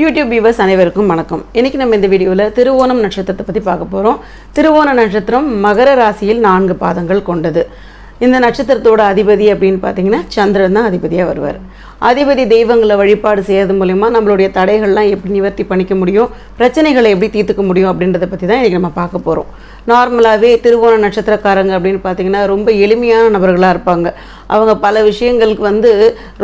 YouTube viewers அனைவருக்கும் வணக்கம். இன்னைக்கு நம்ம இந்த வீடியோவில் திருவோணம் நட்சத்திரத்தை பற்றி பார்க்க போகிறோம் திருவோண நட்சத்திரம் மகர ராசியில் நான்கு பாதங்கள் கொண்டது. இந்த நட்சத்திரத்தோட அதிபதி அப்படின்னு பார்த்தீங்கன்னா சந்திரன் தான் அதிபதியாக வருவார். அதிபதி தெய்வங்களை வழிபாடு செய்யறது மூலிமா நம்மளுடைய தடைகள்லாம் எப்படி நிவர்த்தி பண்ணிக்க முடியும் பிரச்சனைகளை எப்படி தீர்த்துக்க முடியும் அப்படின்றத பற்றி தான் இன்றைக்கி நம்ம பார்க்க போகிறோம் நார்மலாகவே திருவோண நட்சத்திரக்காரங்க அப்படின்னு பார்த்தீங்கன்னா ரொம்ப எளிமையான நபர்களாக இருப்பாங்க. அவங்க பல விஷயங்களுக்கு வந்து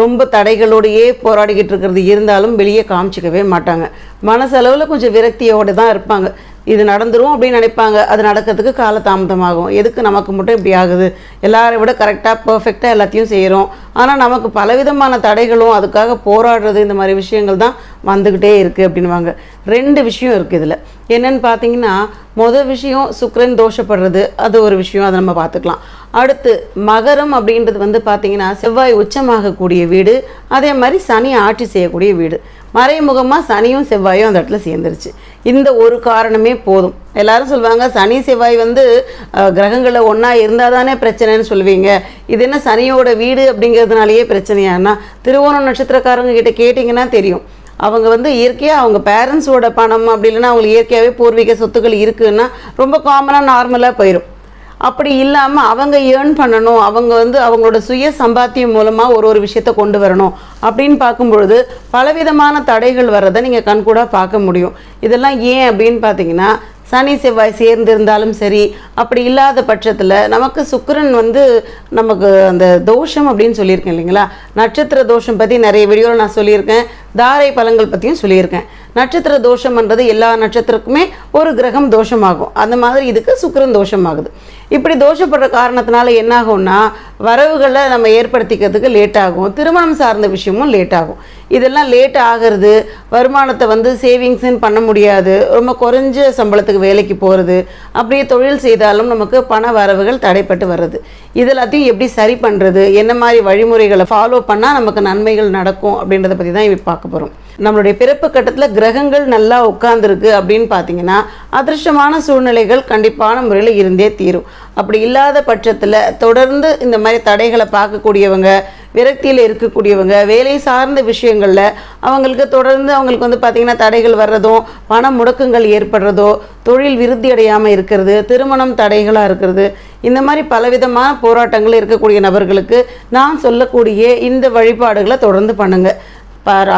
ரொம்ப தடைகளோடையே போராடிக்கிட்டு இருக்கிறது இருந்தாலும் வெளியே காமிச்சிக்கவே மாட்டாங்க. மனசளவில் கொஞ்சம் விரக்தியோடு தான் இருப்பாங்க. இது நடந்துரும் அப்படின்னு நினைப்பாங்க. அது நடக்கிறதுக்கு கால தாமதமாகும் எதுக்கு நமக்கு மட்டும் இப்படி ஆகுது? எல்லாரை விட கரெக்டாக பர்ஃபெக்டாக எல்லாத்தையும் செய்கிறோம் ஆனால் நமக்கு பலவிதமான தடைகளும் அதுக்காக போராடுறது இந்த மாதிரி விஷயங்கள் தான் வந்துக்கிட்டே இருக்குது அப்படின்வாங்க ரெண்டு விஷயம் இருக்குது இதில். என்னென்னு பார்த்தீங்கன்னா மொதல் விஷயம் சுக்கரன் தோஷப்படுறது அது ஒரு விஷயம் அதை நம்ம பார்த்துக்கலாம். அடுத்து மகரம் அப்படின்றது வந்து பார்த்தீங்கன்னா செவ்வாய் உச்சமாகக்கூடிய வீடு அதே மாதிரி சனி ஆட்சி செய்யக்கூடிய வீடு. மறைமுகமாக சனியும் செவ்வாயும் அந்த இடத்துல சேர்ந்துருச்சு. இந்த ஒரு காரணமே போதும். எல்லாரும் சொல்லுவாங்க சனி செவ்வாய் வந்து கிரகங்களில் ஒன்றா இருந்தால் தானே பிரச்சனைன்னு சொல்லுவீங்க. இது என்ன சனியோட வீடு அப்படிங்கிறதுனாலயே பிரச்சனையானா திருவோணம் நட்சத்திரக்காரங்க கிட்ட கேட்டிங்கன்னா தெரியும். அவங்க வந்து இயற்கையாக அவங்க பேரண்ட்ஸோட பணம் அப்படி இல்லைன்னா அவங்களுக்கு இயற்கையாகவே பூர்வீக சொத்துக்கள் இருக்குன்னா ரொம்ப காமனாக நார்மலாக போயிடும் அப்படி இல்லாமல் அவங்க ஏர்ன் பண்ணணும் அவங்க வந்து அவங்களோட சுய சம்பாத்தியம் மூலமாக ஒரு ஒரு விஷயத்த கொண்டு வரணும் அப்படின்னு பார்க்கும்பொழுது பலவிதமான தடைகள் வர்றதை நீங்கள் கண்கூடாக பார்க்க முடியும். இதெல்லாம் ஏன் அப்படின்னு பார்த்தீங்கன்னா சனி செவ்வாய் சேர்ந்திருந்தாலும் சரி அப்படி இல்லாத பட்சத்தில் நமக்கு சுக்கரன் வந்து நமக்கு அந்த தோஷம் அப்படின்னு சொல்லியிருக்கேன் இல்லைங்களா? நட்சத்திர தோஷம் பற்றி நிறைய வீடியோவில் நான் சொல்லியிருக்கேன். தாரை பழங்கள் பற்றியும் சொல்லியிருக்கேன். நட்சத்திர தோஷம்ன்றது எல்லா நட்சத்திரக்குமே ஒரு கிரகம் தோஷமாகும். அந்த மாதிரி இதுக்கு சுக்கரன் தோஷமாகுது. இப்படி தோஷப்படுற காரணத்தினால என்ன ஆகும்னா வரவுகளை நம்ம ஏற்படுத்திக்கிறதுக்கு லேட் ஆகும் திருமணம் சார்ந்த விஷயமும் லேட் ஆகும் இதெல்லாம் லேட் ஆகிறது வருமானத்தை வந்து சேவிங்ஸ்ன்னு பண்ண முடியாது ரொம்ப குறைஞ்ச சம்பளத்துக்கு வேலைக்கு போகிறது அப்படியே தொழில் செய்தாலும் நமக்கு பண வரவுகள் தடைப்பட்டு வர்றது. இது எல்லாத்தையும் எப்படி சரி பண்ணுறது என்ன மாதிரி வழிமுறைகளை ஃபாலோ பண்ணால் நமக்கு நன்மைகள் நடக்கும் அப்படின்றத பற்றி தான் இப்போ பார்க்க போகிறோம் நம்மளுடைய பிறப்பு கட்டத்தில் கிரகங்கள் நல்லா உட்கார்ந்துருக்கு அப்படின்னு பார்த்தீங்கன்னா அதிர்ஷ்டமான சூழ்நிலைகள் கண்டிப்பான முறையில் இருந்தே தீரும். அப்படி இல்லாத பட்சத்தில் தொடர்ந்து இந்த மாதிரி தடைகளை பார்க்கக்கூடியவங்க விரக்தியில் இருக்கக்கூடியவங்க வேலை சார்ந்த விஷயங்களில் அவங்களுக்கு தொடர்ந்து அவங்களுக்கு வந்து பார்த்திங்கன்னா தடைகள் வர்றதும் பண முடக்கங்கள் ஏற்படுறதோ தொழில் விருத்தி அடையாமல் இருக்கிறது திருமணம் தடைகளாக இருக்கிறது இந்த மாதிரி பலவிதமான போராட்டங்கள் இருக்கக்கூடிய நபர்களுக்கு நான் சொல்லக்கூடிய இந்த வழிபாடுகளை தொடர்ந்து பண்ணுங்கள்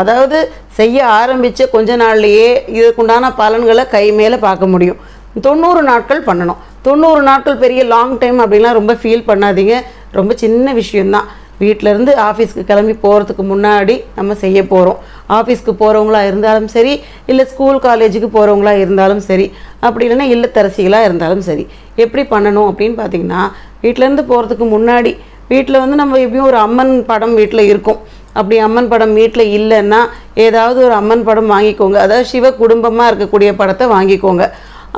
அதாவது செய்ய ஆரம்பித்த கொஞ்ச நாள்லையே இதுக்குண்டான பலன்களை கை மேலே பார்க்க முடியும். தொண்ணூறு நாட்கள் பண்ணணும். தொண்ணூறு நாட்கள் பெரிய லாங் டைம் அப்படிலாம் ரொம்ப ஃபீல் பண்ணாதீங்க. ரொம்ப சின்ன விஷயந்தான் வீட்டிலேருந்து ஆஃபீஸ்க்கு கிளம்பி போகிறதுக்கு முன்னாடி நம்ம செய்ய போகிறோம் ஆஃபீஸ்க்கு போகிறவங்களா இருந்தாலும் சரி இல்லை ஸ்கூல் காலேஜுக்கு போகிறவங்களா இருந்தாலும் சரி அப்படி இல்லைன்னா இல்லத்தரசிகளாக இருந்தாலும் சரி எப்படி பண்ணணும் அப்படின்னு பார்த்தீங்கன்னா வீட்டிலேருந்து போகிறதுக்கு முன்னாடி வீட்டில் வந்து நம்ம எப்படியும் ஒரு அம்மன் படம் வீட்டில் இருக்கும். அப்படி அம்மன் படம் வீட்டில் இல்லைன்னா ஏதாவது ஒரு அம்மன் படம் வாங்கிக்கோங்க. அதாவது சிவ குடும்பமாக இருக்கக்கூடிய படத்தை வாங்கிக்கோங்க.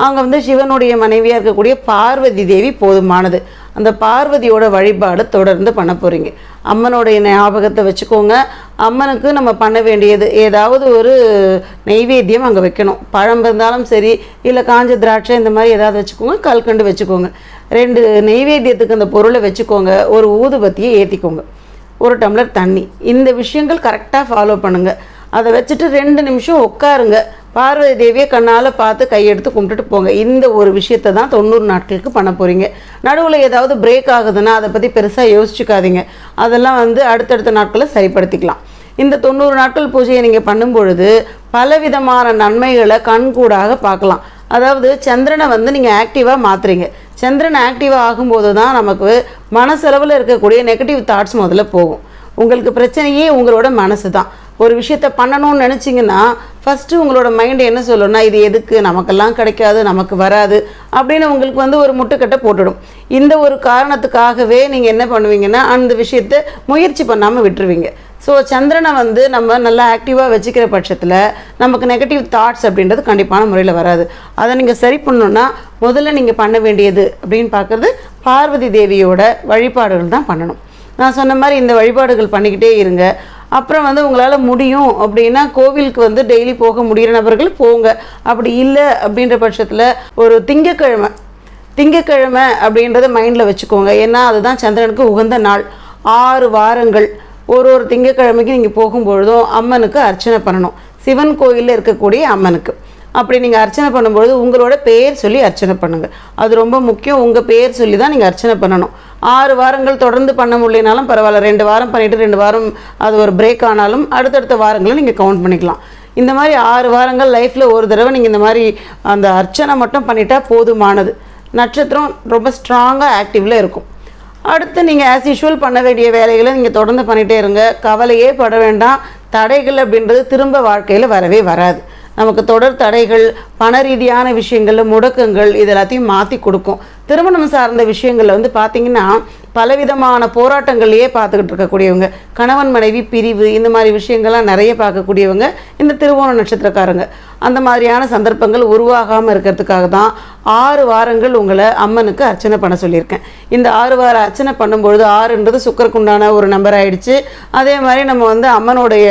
அங்கே வந்து சிவனுடைய மனைவியாக இருக்கக்கூடிய பார்வதி தேவி போதுமானது. அந்த பார்வதியோட வழிபாடு தொடர்ந்து பண்ண போகிறீங்க அம்மனுடைய ஞாபகத்தை வச்சுக்கோங்க. அம்மனுக்கு நம்ம பண்ண வேண்டியது ஏதாவது ஒரு நெய்வேத்தியம் அங்கே வைக்கணும். பழம் இருந்தாலும் சரி இல்லை காஞ்ச திராட்சை இந்த மாதிரி ஏதாவது வச்சுக்கோங்க. கல்கண்டு வச்சுக்கோங்க. ரெண்டு நெய்வேத்தியத்துக்கு அந்த பொருளை வச்சுக்கோங்க. ஒரு ஊதுபத்தியை ஏற்றிக்கோங்க ஒரு டம்ளர் தண்ணி. இந்த விஷயங்கள் கரெக்டாக ஃபாலோ பண்ணுங்கள் அதை வச்சுட்டு ரெண்டு நிமிஷம் உட்காருங்க. பார்வதி தேவியை கண்ணால் பார்த்து கையெடுத்து கும்பிட்டுட்டு போங்க. இந்த ஒரு விஷயத்தை தான் தொண்ணூறு நாட்களுக்கு பண்ண போகிறீங்க நடுவில் ஏதாவது பிரேக் ஆகுதுன்னா அதை பற்றி பெருசாக யோசிச்சுக்காதீங்க. அதெல்லாம் வந்து அடுத்தடுத்த நாட்களில் சரிப்படுத்திக்கலாம். இந்த தொண்ணூறு நாட்கள் பூஜையை நீங்கள் பண்ணும் பொழுது பலவிதமான நன்மைகளை கண்கூடாக பார்க்கலாம். அதாவது சந்திரனை வந்து நீங்கள் ஆக்டிவாக மாற்றுறீங்க சந்திரன் ஆக்டிவாக ஆகும்போது தான் நமக்கு மனசளவில் இருக்கக்கூடிய நெகட்டிவ் தாட்ஸ் முதல்ல போகும். உங்களுக்கு பிரச்சனையே உங்களோட மனசு தான். ஒரு விஷயத்த பண்ணணும்னு நினச்சிங்கன்னா ஃபஸ்ட்டு உங்களோட மைண்டு என்ன சொல்லணும்னா இது எதுக்கு? நமக்கெல்லாம் கிடைக்காது நமக்கு வராது அப்படின்னு உங்களுக்கு வந்து ஒரு முட்டுக்கட்டை போட்டுடும். இந்த ஒரு காரணத்துக்காகவே நீங்கள் என்ன பண்ணுவீங்கன்னா அந்த விஷயத்தை முயற்சி பண்ணாமல் விட்டுருவீங்க. ஸோ சந்திரனை வந்து நம்ம நல்லா ஆக்டிவாக வச்சுக்கிற பட்சத்தில் நமக்கு நெகட்டிவ் தாட்ஸ் அப்படின்றது கண்டிப்பான முறையில் வராது. அதை நீங்கள் சரி பண்ணணுன்னா முதல்ல நீங்கள் பண்ண வேண்டியது அப்படின்னு பார்க்குறது பார்வதி தேவியோட வழிபாடுகள் தான் பண்ணணும். நான் சொன்ன மாதிரி இந்த வழிபாடுகள் பண்ணிக்கிட்டே இருங்க. அப்புறம் வந்து உங்களால் முடியும் அப்படின்னா கோவிலுக்கு வந்து டெய்லி போக முடிகிற நபர்கள் போங்க. அப்படி இல்லை அப்படின்ற பட்சத்தில் ஒரு திங்கக்கிழமை திங்கக்கிழமை அப்படின்றத மைண்டில் வச்சுக்கோங்க. ஏன்னா அதுதான் சந்திரனுக்கு உகந்த நாள். ஆறு வாரங்கள் ஒரு ஒரு திங்கக்கிழமைக்கு நீங்கள் போகும்பொழுதும் அம்மனுக்கு அர்ச்சனை பண்ணணும். சிவன் கோயிலில் இருக்கக்கூடிய அம்மனுக்கு. அப்படி நீங்கள் அர்ச்சனை பண்ணும்பொழுது உங்களோட பெயர் சொல்லி அர்ச்சனை பண்ணுங்கள் அது ரொம்ப முக்கியம். உங்கள் பெயர் சொல்லி தான் நீங்கள் அர்ச்சனை பண்ணணும். ஆறு வாரங்கள் தொடர்ந்து பண்ண முடியலனாலும் பரவாயில்ல. ரெண்டு வாரம் பண்ணிவிட்டு ரெண்டு வாரம் அது ஒரு பிரேக் ஆனாலும் அடுத்தடுத்த வாரங்களை நீங்கள் கவுண்ட் பண்ணிக்கலாம். இந்த மாதிரி ஆறு வாரங்கள் லைஃப்பில் ஒரு தடவை நீங்கள் இந்த மாதிரி அந்த அர்ச்சனை மட்டும் பண்ணிட்டா போதுமானது. நட்சத்திரம் ரொம்ப ஸ்ட்ராங்காக ஆக்டிவில் இருக்கும். அடுத்து நீங்கள் ஆஸ் யூஷுவல் பண்ண வேண்டிய வேலைகளை நீங்கள் தொடர்ந்து பண்ணிகிட்டே இருங்க. கவலையே பட வேண்டாம். தடைகள் அப்படின்றது திரும்ப வாழ்க்கையில் வரவே வராது. நமக்கு தொடர் தடைகள் பண ரீதியான விஷயங்களில் முடக்கங்கள் இது எல்லாத்தையும் மாற்றி கொடுக்கும். திருமணம் சார்ந்த விஷயங்களில் வந்து பார்த்திங்கன்னா பலவிதமான போராட்டங்களையே பார்த்துக்கிட்டு இருக்கக்கூடியவங்க கணவன் மனைவி பிரிவு இந்த மாதிரி விஷயங்கள்லாம் நிறைய பார்க்கக்கூடியவங்க இந்த திருவோண நட்சத்திரக்காரங்க. அந்த மாதிரியான சந்தர்ப்பங்கள் உருவாகாமல் இருக்கிறதுக்காக தான் ஆறு வாரங்கள் உங்களை அம்மனுக்கு அர்ச்சனை பண்ண சொல்லியிருக்கேன். இந்த ஆறு வார அர்ச்சனை பண்ணும்பொழுது ஆறுன்றது சுக்கரக்குண்டான ஒரு நம்பர் ஆயிடுச்சு. அதே மாதிரி நம்ம வந்து அம்மனுடைய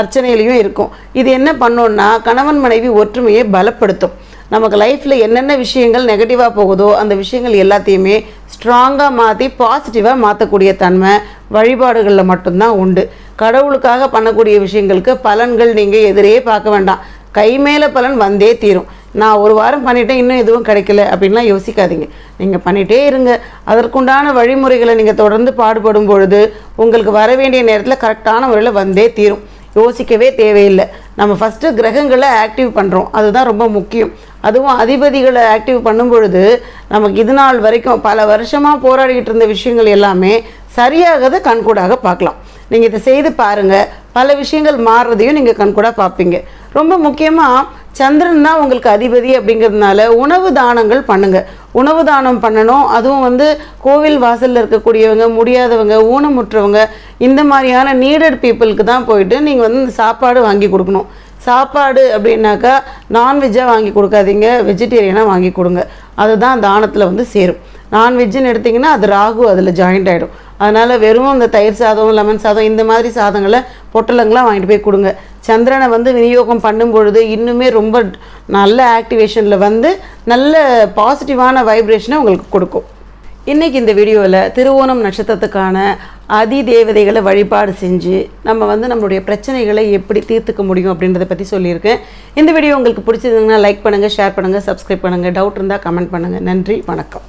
அர்ச்சனையிலையும் இருக்கும். இது என்ன பண்ணோன்னா கணவன் மனைவி ஒற்றுமையை பலப்படுத்தும். நமக்கு லைஃப்பில் என்னென்ன விஷயங்கள் நெகட்டிவாக போகுதோ அந்த விஷயங்கள் எல்லாத்தையுமே ஸ்ட்ராங்காக மாற்றி பாசிட்டிவாக மாற்றக்கூடிய தன்மை வழிபாடுகளில் மட்டும்தான் உண்டு. கடவுளுக்காக பண்ணக்கூடிய விஷயங்களுக்கு பலன்கள் நீங்கள் எதிரே பார்க்க வேண்டாம். கை மேலே பலன் வந்தே தீரும். நான் ஒரு வாரம் பண்ணிட்டேன் இன்னும் எதுவும் கிடைக்கல அப்படின்லாம் யோசிக்காதீங்க. நீங்கள் பண்ணிகிட்டே இருங்க. அதற்குண்டான வழிமுறைகளை நீங்கள் தொடர்ந்து பாடுபடும் பொழுது உங்களுக்கு வர வேண்டிய நேரத்தில் கரெக்டான முறையில் வந்தே தீரும். யோசிக்கவே தேவையில்லை. நம்ம ஃபஸ்ட்டு கிரகங்களை ஆக்டிவ் பண்ணுறோம் அதுதான் ரொம்ப முக்கியம். அதுவும் அதிபதிகளை ஆக்டிவ் பண்ணும் பொழுது நமக்கு இது நாள் வரைக்கும் பல வருஷமாக போராடிக்கிட்டு இருந்த விஷயங்கள் எல்லாமே சரியாகதை கண்கூடாக பார்க்கலாம். நீங்கள் இதை செய்து பாருங்கள் பல விஷயங்கள் மாறுறதையும் நீங்கள் கண்கூடாக பார்ப்பீங்க. ரொம்ப முக்கியமாக சந்திரன் தான் உங்களுக்கு அதிபதி அப்படிங்கிறதுனால உணவு தானங்கள் பண்ணுங்கள் உணவு தானம் பண்ணணும். அதுவும் வந்து கோவில் வாசலில் இருக்கக்கூடியவங்க முடியாதவங்க ஊனமுற்றவங்க இந்த மாதிரியான நீடட் பீப்புளுக்கு தான் போயிட்டு நீங்கள் வந்து சாப்பாடு வாங்கி கொடுக்கணும். சாப்பாடு அப்படின்னாக்கா நான்வெஜ்ஜாக வாங்கி கொடுக்காதீங்க வெஜிடேரியனாக வாங்கி கொடுங்க. அதுதான் தானத்தில் வந்து சேரும். நான்வெஜ்ஜுன்னு எடுத்திங்கன்னா அது ராகு அதில் ஜாயிண்ட் ஆகிடும் அதனால் வெறும் இந்த தயிர் சாதம் லெமன் சாதம் இந்த மாதிரி சாதங்களை பொட்டலங்களாம் வாங்கிட்டு போய் கொடுங்க. சந்திரனை வந்து விநியோகம் பண்ணும் பொழுது இன்னுமே ரொம்ப நல்ல ஆக்டிவேஷனில் வந்து நல்ல பாசிட்டிவான வைப்ரேஷனை உங்களுக்கு கொடுக்கும். இன்றைக்கி இந்த வீடியோவில் திருவோணம் நட்சத்திரத்துக்கான அதி தேவதைகளை வழிபாடு செஞ்சு நம்ம வந்து நம்மளுடைய பிரச்சனைகளை எப்படி தீர்த்துக்க முடியும் அப்படின்றத பற்றி சொல்லியிருக்கேன். இந்த வீடியோ உங்களுக்கு பிடிச்சதுங்கன்னா லைக் பண்ணுங்கள் ஷேர் பண்ணுங்கள் சப்ஸ்கிரைப் பண்ணுங்கள் டவுட் இருந்தால் கமெண்ட் பண்ணுங்கள் நன்றி வணக்கம்.